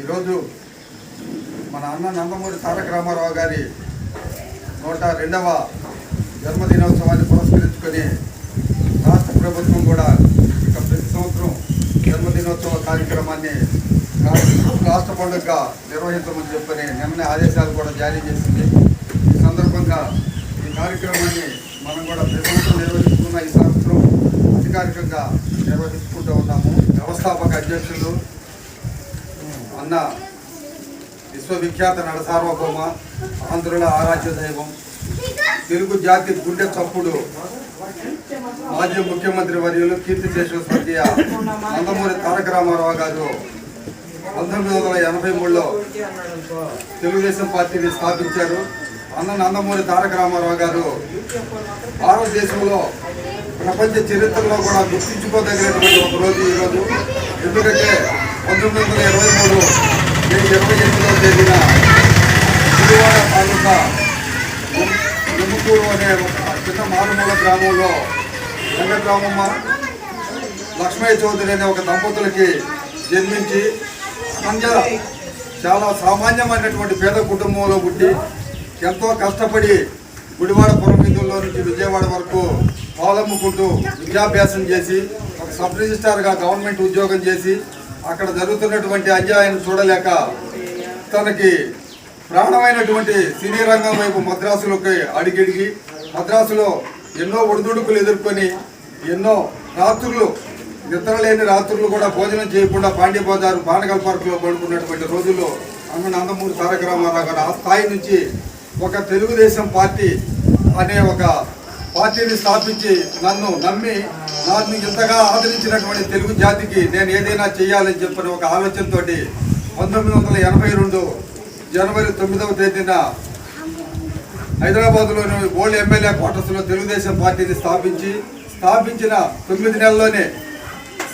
ఈరోజు మన అన్న నందమూరి తారక రామారావు గారి నూట రెండవ జన్మదినోత్సవాన్ని పురస్కరించుకొని రాష్ట్ర ప్రభుత్వం కూడా ఇక ప్రతి సంవత్సరం జన్మదినోత్సవ కార్యక్రమాన్ని రాష్ట్ర పండుగగా నిర్వహించమని చెప్పని నిన్న ఆదేశాలు కూడా జారీ చేసింది. ఈ సందర్భంగా ఈ కార్యక్రమాన్ని మనం కూడా ప్రతి సంవత్సరం నిర్వహిస్తున్న ఈ సంవత్సరం అధికారికంగా నిర్వహించుకుంటూ ఉన్నాము. వ్యవస్థాపక అధ్యక్షులు అన్న విశ్వవిఖ్యాత నడసార్వభౌమ ఆంధ్రుల ఆరాధ్య దైవం. తెలుగు జాతి గుండె చప్పుడు మాజీ ముఖ్యమంత్రి వర్యులు కీర్తి చేసిన స్వర్గీయ నందమూరి తారక రామారావు గారు పంతొమ్మిది వందల ఎనభై మూడులో తెలుగుదేశం పార్టీని స్థాపించారు. అన్న నందమూరి తారక రామారావు గారు భారతదేశంలో ప్రపంచ చరిత్రలో కూడా గుర్తించుకోదగినటువంటి ఒక రోజు ఈరోజు ఎందుకంటే పంతొమ్మిది వందల ఇరవై మూడు మే ఇరవై ఎనిమిదవ తేదీన గుడివాడ తాలూకా నిమ్మకూరు అనే ఒక చిన్న మారుమూల గ్రామంలో వెంకట్రామమ్మ లక్ష్మయ్య చౌదరి అనే ఒక దంపతులకి జన్మించి అనంజ చాలా సామాన్యమైనటువంటి పేద కుటుంబంలో పుట్టి ఎంతో కష్టపడి గుడివాడ పురమిందుల్లో నుంచి విజయవాడ వరకు పాలమ్ముకుంటూ విద్యాభ్యాసం చేసి ఒక సబ్ రిజిస్టార్గా గవర్నమెంట్ ఉద్యోగం చేసి అక్కడ జరుగుతున్నటువంటి అన్యాయం చూడలేక తనకి ప్రాణమైనటువంటి సినీ రంగం వైపు మద్రాసులోకి అడిగిడిగి మద్రాసులో ఎన్నో ఒడిదుడుకులు ఎదుర్కొని ఎన్నో రాత్రులు నిద్రలేని రాత్రులు కూడా భోజనం చేయకుండా పాండ్య బజారు బానగల్ పార్కులో పడుకున్నటువంటి రోజుల్లో అన్న నందమూరి తారక రామారావు గారు ఆ స్థాయి నుంచి ఒక తెలుగుదేశం పార్టీ అనే ఒక పార్టీని స్థాపించి నన్ను నమ్మి నన్ను ఇంతగా ఆదరించినటువంటి తెలుగు జాతికి నేను ఏదైనా చేయాలని చెప్పిన ఒక ఆలోచనతోటి పంతొమ్మిది వందల ఎనభై రెండు జనవరి తొమ్మిదవ తేదీన హైదరాబాద్లోని ఓల్డ్ ఎమ్మెల్యే క్వార్టర్స్లో తెలుగుదేశం పార్టీని స్థాపించి స్థాపించిన తొమ్మిది నెలల్లోనే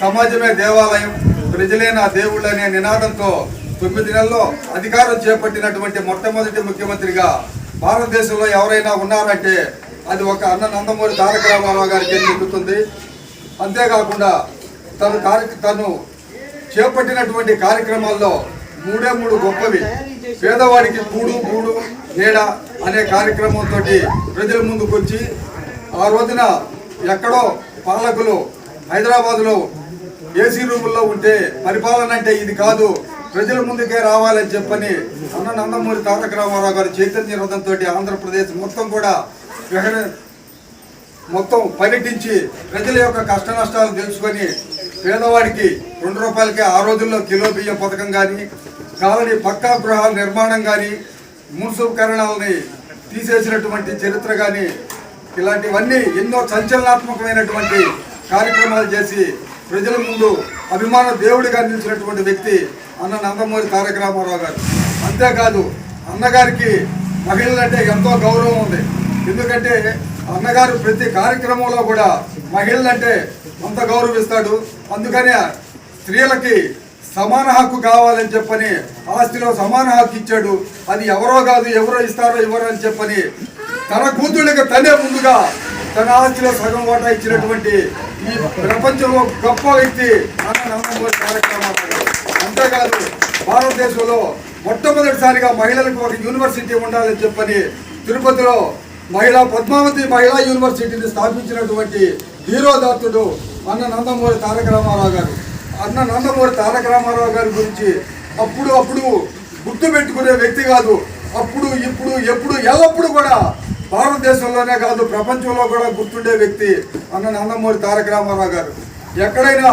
సమాజమే దేవాలయం ప్రజలే నా దేవుళ్ళు అనే నినాదంతో తొమ్మిది నెలల్లో అధికారం చేపట్టినటువంటి మొట్టమొదటి ముఖ్యమంత్రిగా భారతదేశంలో ఎవరైనా ఉన్నారంటే అది ఒక అన్న నందమూరి తారక రామారావు గారికి చెందుతుంది అంతేకాకుండా తను కార్య తను చేపట్టినటువంటి కార్యక్రమాల్లో మూడే మూడు గొప్పవి. పేదవాడికి కూడు గూడు నీడ అనే కార్యక్రమంతో ప్రజల ముందుకు వచ్చి ఆ రోజున ఎక్కడో పాలకులు హైదరాబాదులో ఏసీ రూముల్లో ఉంటే పరిపాలన అంటే ఇది కాదు. ప్రజల ముందుకే రావాలని చెప్పని అన్న నందమూరి తారక రామారావు గారు చైతన్య రథంతో ఆంధ్రప్రదేశ్ మొత్తం కూడా విహర మొత్తం పర్యటించి ప్రజల యొక్క కష్ట నష్టాలు తెలుసుకొని పేదవాడికి రెండు రూపాయలకే ఆ రోజుల్లో కిలో బియ్యం పథకం కానీ కాలనీ పక్కా గృహాల నిర్మాణం కానీ మున్సిపకరణాలని తీసేసినటువంటి చరిత్ర కానీ ఇలాంటివన్నీ ఎన్నో సంచలనాత్మకమైనటువంటి కార్యక్రమాలు చేసి ప్రజల ముందు అభిమాన దేవుడిగా నిలిచినటువంటి వ్యక్తి అన్న నందమూరి తారక రామారావు గారు. అంతేకాదు అన్నగారికి మహిళలంటే ఎంతో గౌరవం ఉంది. ఎందుకంటే అన్నగారు ప్రతి కార్యక్రమంలో కూడా మహిళలంటే అంత గౌరవిస్తాడు. అందుకనే స్త్రీలకి సమాన హక్కు కావాలని చెప్పని ఆస్తిలో సమాన హక్కు ఇచ్చాడు. అది ఎవరో కాదు ఎవరో ఇస్తారో ఎవరో అని చెప్పని తన కూతుళ్ళకి తనే ముందుగా తన ఆస్తిలో సగం ఓటా ఇచ్చినటువంటి ఈ ప్రపంచంలో గొప్ప వ్యక్తి అన్న నందమూరి తారక అంతేకాదు భారతదేశంలో మొట్టమొదటిసారిగా మహిళలకు ఒక యూనివర్సిటీ ఉండాలని చెప్పని తిరుపతిలో మహిళా పద్మావతి మహిళా యూనివర్సిటీని స్థాపించినటువంటి ధీరోదాత్తుడు అన్న నందమూరి తారక రామారావు గారు. అన్న నందమూరి తారక రామారావు గారి గురించి అప్పుడు అప్పుడు గుర్తు పెట్టుకునే వ్యక్తి కాదు. అప్పుడు ఇప్పుడు ఎప్పుడు ఎల్లప్పుడు కూడా భారతదేశంలోనే కాదు ప్రపంచంలో కూడా గుర్తుండే వ్యక్తి అన్న నందమూరి తారక రామారావు గారు. ఎక్కడైనా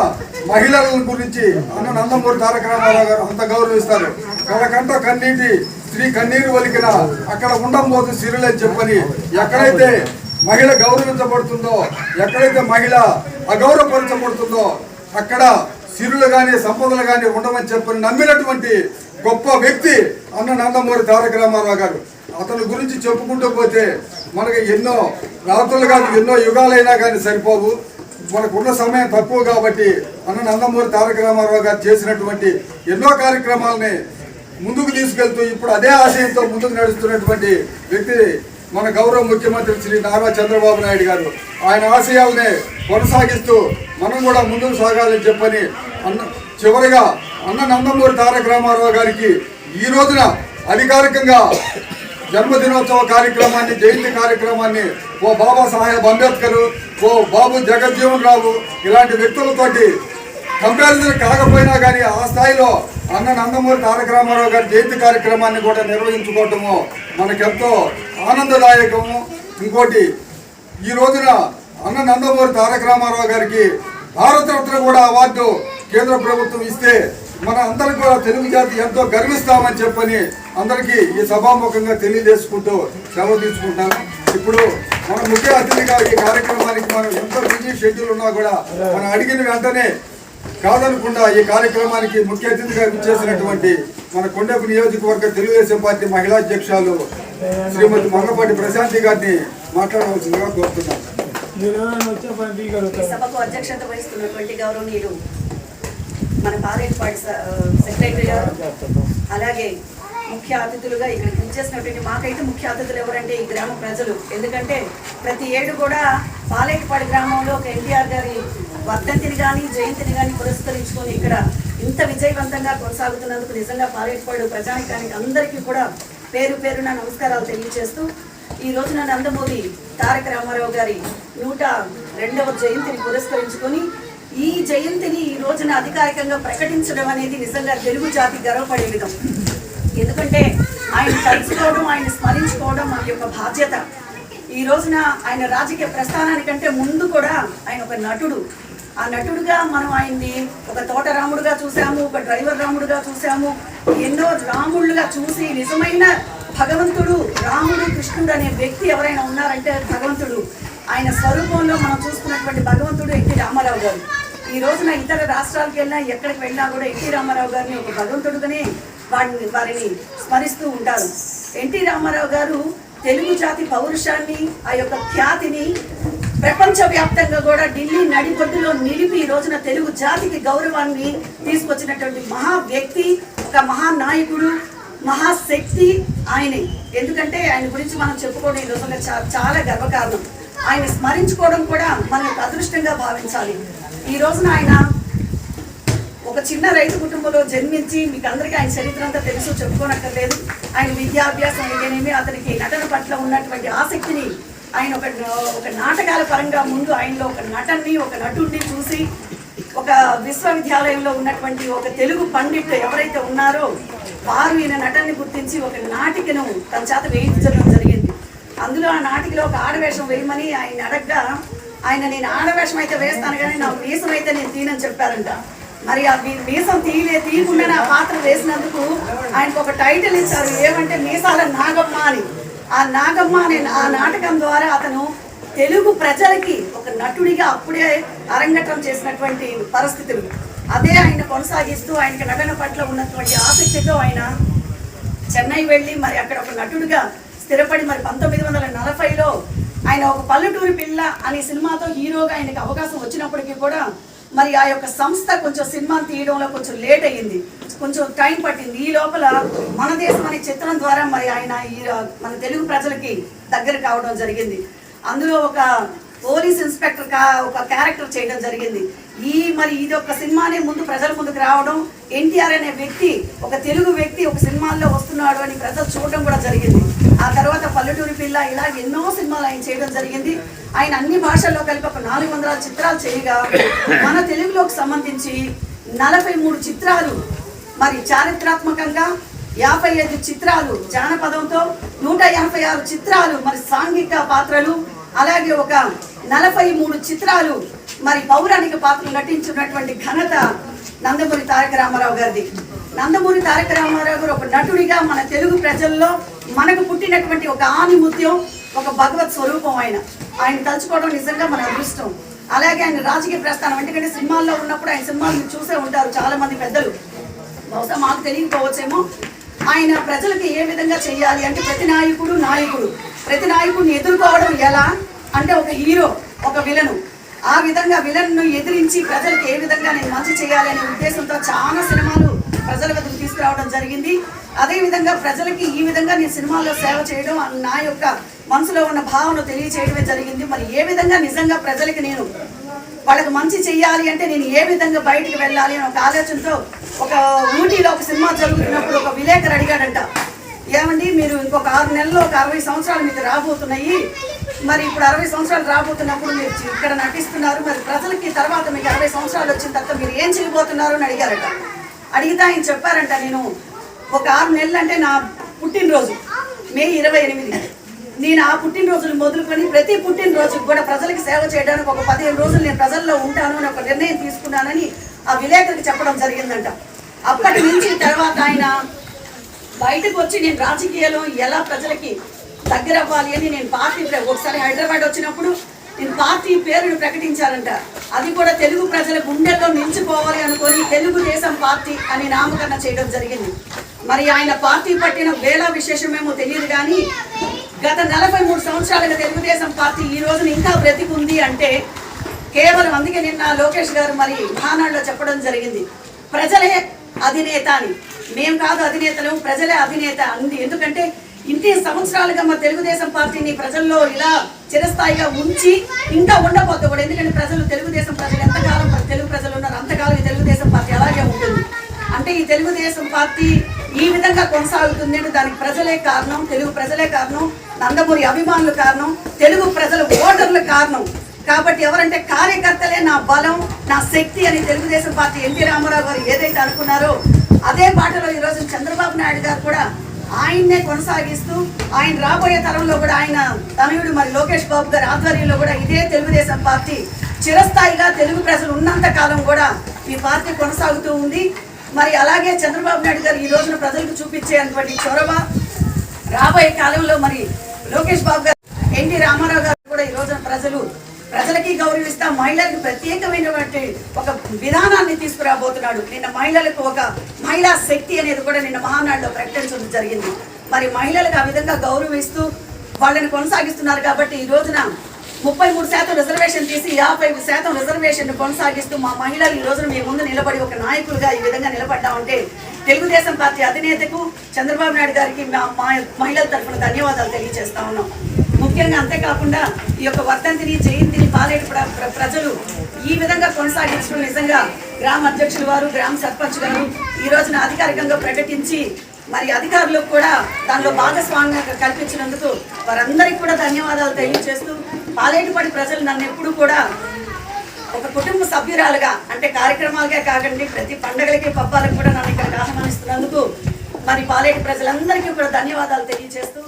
మహిళల గురించి అన్న నందమూరి తారక రామారావు గారు అంత గౌరవిస్తారు. కళ్ళకంట కన్నీటి స్త్రీ కన్నీరు వలికిన అక్కడ ఉండబోతు సిరులని చెప్పని ఎక్కడైతే మహిళ గౌరవించబడుతుందో ఎక్కడైతే మహిళ అగౌరవపరచబడుతుందో అక్కడ సిరులు కానీ సంపదలు కానీ ఉండమని చెప్పని నమ్మినటువంటి గొప్ప వ్యక్తి అన్న నందమూరి తారక రామారావు గారు. అతని గురించి చెప్పుకుంటూ పోతే మనకి ఎన్నో రాత్రులు కానీ ఎన్నో యుగాలైనా కానీ సరిపోవు మనకున్న సమయం తక్కువ కాబట్టి అన్న నందమూరి తారక రామారావు గారు చేసినటువంటి ఎన్నో కార్యక్రమాలని ముందుకు తీసుకెళ్తూ ఇప్పుడు అదే ఆశయంతో ముందుకు నడుస్తున్నటువంటి వ్యక్తి మన గౌరవ ముఖ్యమంత్రి శ్రీ నారా చంద్రబాబు నాయుడు గారు. ఆయన ఆశయాలనే కొనసాగిస్తూ మనం కూడా ముందుకు సాగాలని చెప్పని అన్న చివరిగా అన్న నందమూరి తారక రామారావు గారికి ఈ రోజున అధికారికంగా జన్మదినోత్సవ కార్యక్రమాన్ని జయంతి కార్యక్రమాన్ని ఓ బాబా సాహెబ్ అంబేద్కర్ ఓ బాబు జగజ్జీవన్ రావు ఇలాంటి వ్యక్తులతోటి కంపారిజన్ కాకపోయినా కానీ ఆ స్థాయిలో అన్న నందమూరి తారక రామారావు గారి జయంతి కార్యక్రమాన్ని కూడా నిర్వహించుకోవటము మనకెంతో ఆనందదాయకము. ఇంకోటి ఈ రోజున అన్న నందమూరి తారక రామారావు గారికి భారతరత్న కూడా అవార్డు కేంద్ర ప్రభుత్వం ఇస్తే మన అందరికి కూడా తెలుగు జాతి ఎంతో గర్విస్తామని చెప్పని అందరికీ ఈ సభాముఖంగా తెలియజేసుకుంటూ సెలవు తీసుకుంటాను. ఇప్పుడు మన ముఖ్య అతిథిగా ఈ కార్యక్రమానికి మనం ఎంతో బిజీ షెడ్యూల్ ఉన్నా కూడా మనం అడిగిన వెంటనే కాదనకుండా ఈ కార్యక్రమానికి ముఖ్య అతిథిగా చేసినటువంటి మన కొండపు నియోజకవర్గ తెలుగుదేశం పార్టీ మహిళా అధ్యక్షురాలు శ్రీమతి మంగపాటి ప్రశాంతి గారిని మాట్లాడవలసిందిగా కోరుతున్నాను. సభకు అధ్యక్షత వహిస్తున్నటువంటి గౌరవనీయులు మన పార్టీ సెక్రటరీ గారు అలాగే ముఖ్య అతిథులుగా ఇక్కడ ఇచ్చేసినటువంటి మాకైతే ముఖ్య అతిథులు ఎవరంటే ఈ గ్రామ ప్రజలు. ఎందుకంటే ప్రతి ఏడు కూడా పాలేటిపాడు గ్రామంలో ఒక ఎన్టీఆర్ గారి వర్ధంతిని కానీ జయంతిని కానీ పురస్కరించుకొని ఇక్కడ ఇంత విజయవంతంగా కొనసాగుతున్నందుకు నిజంగా పాలేటిపాడు ప్రజానికానికి అందరికీ కూడా పేరు పేరున నమస్కారాలు తెలియజేస్తూ ఈ రోజున నందమూరి తారక రామారావు గారి నూట రెండవ జయంతిని పురస్కరించుకొని ఈ జయంతిని ఈ రోజున అధికారికంగా ప్రకటించడం అనేది నిజంగా తెలుగు జాతి గర్వపడే విధం. ఎందుకంటే ఆయన తలుచుకోవడం ఆయన స్మరించుకోవడం మన యొక్క బాధ్యత. ఈ రోజున ఆయన రాజకీయ ప్రస్థానానికంటే ముందు కూడా ఆయన ఒక నటుడు. ఆ నటుడుగా మనం ఆయన్ని ఒక తోట రాముడుగా చూసాము ఒక డ్రైవర్ రాముడుగా చూసాము ఎన్నో రాముళ్ళుగా చూసి నిజమైన భగవంతుడు రాముడు కృష్ణుడు అనే వ్యక్తి ఎవరైనా ఉన్నారంటే భగవంతుడు. ఆయన స్వరూపంలో మనం చూసుకున్నటువంటి భగవంతుడు ఎన్టీ రామారావు గారు. ఈ రోజున ఇతర రాష్ట్రాలకు వెళ్ళినా ఎక్కడికి వెళ్ళినా కూడా ఎన్టీ రామారావు గారిని ఒక భగవంతుడుగానే వారిని వారిని స్మరిస్తూ ఉంటారు. ఎన్టీ రామారావు గారు తెలుగు జాతి పౌరుషాన్ని ఆ యొక్క ఖ్యాతిని ప్రపంచవ్యాప్తంగా కూడా ఢిల్లీ నడిబొడ్డులో నిలిపి ఈ రోజున తెలుగు జాతికి గౌరవాన్ని తీసుకొచ్చినటువంటి మహా వ్యక్తి ఒక మహానాయకుడు మహాశక్తి ఆయనే. ఎందుకంటే ఆయన గురించి మనం చెప్పుకోవడం ఈ రోజున చా- చాలా గర్వకారణం. ఆయన స్మరించుకోవడం కూడా మన అదృష్టంగా భావించాలి. ఈ రోజున ఆయన ఒక చిన్న రైతు కుటుంబంలో జన్మించి మీకు అందరికీ ఆయన చరిత్ర అంతా తెలుసు చెప్పుకోనక్కర్లేదు. ఆయన విద్యాభ్యాసం అయితేనేమి అతనికి నటన పట్ల ఉన్నటువంటి ఆసక్తిని ఆయన ఒక ఒక నాటకాల పరంగా ముందు ఆయనలో ఒక నటన్ని ఒక నటుడిని చూసి ఒక విశ్వవిద్యాలయంలో ఉన్నటువంటి ఒక తెలుగు పండిట్ ఎవరైతే ఉన్నారో వారు ఈయన నటన్ని గుర్తించి ఒక నాటికను తన చేత వేయించడం జరిగింది. అందులో ఆ నాటికలో ఒక ఆడవేషం వేయమని ఆయన అడగ్గా ఆయన నేను ఆడవేషం అయితే వేస్తాను కానీ నా మీసం అయితే నేను తీనని చెప్పారంట. మరి మీసం తీయలే తీయకుండా నా పాత్ర వేసినందుకు ఆయనకు ఒక టైటిల్ ఇచ్చారు. ఏమంటే మీసాల నాగమ్మ అని. ఆ నాగమ్మ అనే ఆ నాటకం ద్వారా అతను తెలుగు ప్రజలకి ఒక నటుడిగా అప్పుడే అరంగేట్రం చేసినటువంటి పరిస్థితులు అదే ఆయన కొనసాగిస్తూ ఆయనకి నటన పట్ల ఉన్నటువంటి ఆసక్తితో ఆయన చెన్నై వెళ్ళి మరి అక్కడ ఒక నటుడిగా స్థిరపడి మరి పంతొమ్మిది వందల నలభైలో ఆయన ఒక పల్లెటూరి పిల్ల అనే సినిమాతో హీరోగా ఆయనకి అవకాశం వచ్చినప్పటికీ కూడా మరి ఆ యొక్క సంస్థ కొంచెం సినిమా తీయడంలో కొంచెం లేట్ అయ్యింది. కొంచెం టైం పట్టింది. ఈ లోపల మన దేశం అనే చిత్రం ద్వారా మరి ఆయన ఈ మన తెలుగు ప్రజలకి దగ్గర కావడం జరిగింది. అందులో ఒక పోలీస్ ఇన్స్పెక్టర్ కా ఒక క్యారెక్టర్ చేయడం జరిగింది. ఈ మరి ఇది ఒక సినిమానే ముందు ప్రజల ముందుకు రావడం ఎన్టీఆర్ అనే వ్యక్తి ఒక తెలుగు వ్యక్తి ఒక సినిమాల్లో వస్తున్నాడు అని ప్రజలు చూడడం కూడా జరిగింది. ఆ తర్వాత పల్లెటూరి పిల్ల ఇలా ఎన్నో సినిమాలు ఆయన చేయడం జరిగింది. ఆయన అన్ని భాషల్లో కలిపి ఒక నాలుగు వందల చిత్రాలు చేయగా మన తెలుగులోకి సంబంధించి నలభై మూడు చిత్రాలు మరి చారిత్రాత్మకంగా యాభై ఐదు చిత్రాలు జానపదంతో నూట యాభై ఆరు చిత్రాలు మరి సాంఘిక పాత్రలు అలాగే ఒక నలభై మూడు చిత్రాలు మరి పౌరాణిక పాత్రలు నటించినటువంటి ఘనత నందమూరి తారక రామారావు గారిది. నందమూరి తారక రామారావు గారు ఒక నటుడిగా మన తెలుగు ప్రజల్లో మనకు పుట్టినటువంటి ఒక ఆనిముత్యం ఒక భగవత్ స్వరూపం ఆయన. ఆయన తలుచుకోవడం నిజంగా మన అదృష్టం. అలాగే ఆయన రాజకీయ ప్రస్థానం ఎందుకంటే సినిమాల్లో ఉన్నప్పుడు ఆయన సినిమాలు చూసే ఉంటారు చాలా మంది పెద్దలు. బహుశా మాకు తెలియకపోవచ్చేమో. ఆయన ప్రజలకు ఏ విధంగా చేయాలి అంటే ప్రతి నాయకుడు నాయకుడు. ప్రతి నాయకుడిని ఎదుర్కోవడం ఎలా అంటే ఒక హీరో ఒక విలను. ఆ విధంగా విలన్ను ఎదిరించి ప్రజలకు ఏ విధంగా నేను మంచి చేయాలి అనే ఉద్దేశంతో చాలా సినిమాలు ప్రజల వద్దకు తీసుకురావడం జరిగింది. అదేవిధంగా ప్రజలకి ఈ విధంగా నేను సినిమాల్లో సేవ చేయడం నా యొక్క మనసులో ఉన్న భావన తెలియచేయడమే జరిగింది. మరి ఏ విధంగా నిజంగా ప్రజలకి నేను వాళ్ళకి మంచి చెయ్యాలి అంటే నేను ఏ విధంగా బయటికి వెళ్ళాలి అని ఒక ఆలోచనతో ఒక ఊటీలో ఒక సినిమా జరుగుతున్నప్పుడు ఒక విలేకరు అడిగాడంట. ఏమండి మీరు ఇంకొక ఆరు నెలల్లో ఒక అరవై సంవత్సరాలు మీకు రాబోతున్నాయి. మరి ఇప్పుడు అరవై సంవత్సరాలు రాబోతున్నప్పుడు మీరు ఇక్కడ నటిస్తున్నారు. మరి ప్రజలకి తర్వాత మీకు అరవై సంవత్సరాలు వచ్చిన తర్వాత మీరు ఏం చేయబోతున్నారు అని అడిగారట. అడిగితే ఆయన చెప్పారంట నేను ఒక ఆరు నెలలు అంటే నా పుట్టినరోజు మే ఇరవై ఎనిమిది. నేను ఆ పుట్టినరోజులు మొదలుకొని ప్రతి పుట్టినరోజుకి కూడా ప్రజలకు సేవ చేయడానికి ఒక పదిహేను రోజులు నేను ప్రజల్లో ఉంటాను అని ఒక నిర్ణయం తీసుకున్నానని ఆ విలేకరికి చెప్పడం జరిగిందంట. అప్పటి నుంచి తర్వాత ఆయన బయటకు వచ్చి నేను రాజకీయాలు ఎలా ప్రజలకి దగ్గర అవ్వాలి అని నేను పార్టీ ఒకసారి హైదరాబాద్ వచ్చినప్పుడు నేను పార్టీ పేరును ప్రకటించాలంట అది కూడా తెలుగు ప్రజల గుండెల్లో నిలిచిపోవాలి అనుకొని తెలుగుదేశం పార్టీ అని నామకరణ చేయడం జరిగింది. మరి ఆయన పార్టీ పట్టిన వేళ విశేషమేమో తెలియదు కానీ గత నలభై మూడు సంవత్సరాలుగా తెలుగుదేశం పార్టీ ఈ రోజున ఇంకా బ్రతికుంది అంటే కేవలం అందుకే నిన్న లోకేష్ గారు మరి మహానాడులో చెప్పడం జరిగింది. ప్రజలే అధినేత అని. మేం కాదు అధినేతలు ప్రజలే అధినేత అంది. ఎందుకంటే ఇన్ని సంవత్సరాలుగా మా తెలుగుదేశం పార్టీని ప్రజల్లో ఇలా చిరస్థాయిగా ఉంచి ఇంకా ఉండబోద్దు కూడా ఎందుకంటే ప్రజలు తెలుగుదేశం ప్రజలు ఎంతకాలం తెలుగు ప్రజలు ఉన్నారు అంతకాలం ఈ తెలుగుదేశం పార్టీ అలాగే ఉంటుంది. అంటే ఈ తెలుగుదేశం పార్టీ ఈ విధంగా కొనసాగుతుంది అంటే దానికి ప్రజలే కారణం తెలుగు ప్రజలే కారణం నందమూరి అభిమానులు కారణం తెలుగు ప్రజల ఓటర్లు కారణం. కాబట్టి ఎవరంటే కార్యకర్తలే నా బలం నా శక్తి అని తెలుగుదేశం పార్టీ ఎన్టీ రామారావు గారు ఏదైతే అనుకున్నారో అదే పాటలో ఈరోజు చంద్రబాబు నాయుడు గారు కూడా ఆయన్నే కొనసాగిస్తూ ఆయన రాబోయే తరంలో కూడా ఆయన తనయుడు మరి లోకేష్ బాబు గారి ఆధ్వర్యంలో కూడా ఇదే తెలుగుదేశం పార్టీ చిరస్థాయిగా తెలుగు ప్రజలు ఉన్నంత కాలం కూడా ఈ పార్టీ కొనసాగుతూ ఉంది. మరి అలాగే చంద్రబాబు నాయుడు గారు ఈ రోజున ప్రజలకు చూపించేటువంటి చొరవ రాబోయే కాలంలో మరి లోకేష్ బాబు గారు ఎన్టీ రామారావు గారు కూడా ఈ రోజున ప్రజలు ప్రజలకి గౌరవిస్తా మహిళలకు ప్రత్యేకమైనటువంటి ఒక విధానాన్ని తీసుకురాబోతున్నాడు. నిన్న మహిళలకు ఒక మహిళా శక్తి అనేది కూడా నిన్న మహానాడులో ప్రకటించడం జరిగింది. మరి మహిళలకు ఆ విధంగా గౌరవిస్తూ వాళ్ళని కొనసాగిస్తున్నారు కాబట్టి ఈ రోజున ముప్పై మూడు శాతం రిజర్వేషన్ తీసి యాభై శాతం రిజర్వేషన్ కొనసాగిస్తూ మా మహిళలు ఈ రోజున మీ ముందు నిలబడి ఒక నాయకులుగా ఈ విధంగా నిలబడ్డామంటే తెలుగుదేశం పార్టీ అధినేతకు చంద్రబాబు నాయుడు గారికి మా మహిళల తరఫున ధన్యవాదాలు తెలియజేస్తా ఉన్నాం. ముఖ్యంగా అంతేకాకుండా ఈ యొక్క వర్ధంతిని జయంతిని పాలేటి ప్ర- ప్రజలు ఈ విధంగా కొనసాగించడం నిజంగా గ్రామ అధ్యక్షుల వారు గ్రామ సర్పంచ్ గారు ఈ రోజున అధికారికంగా ప్రకటించి మరి అధికారులకు కూడా దానిలో భాగస్వామ్యంగా కల్పించినందుకు వారందరికీ కూడా ధన్యవాదాలు తెలియజేస్తూ పాలేటిపాటి ప్రజలు నన్ను ఎప్పుడు కూడా ఒక కుటుంబ సభ్యురాలుగా అంటే కార్యక్రమాలుగా కాకండి ప్రతి పండగలకి పబ్బాలకు కూడా నన్ను ఇక్కడ ఆహ్వానిస్తున్నందుకు మరి పాలేటి ప్రజలందరికీ కూడా ధన్యవాదాలు తెలియజేస్తూ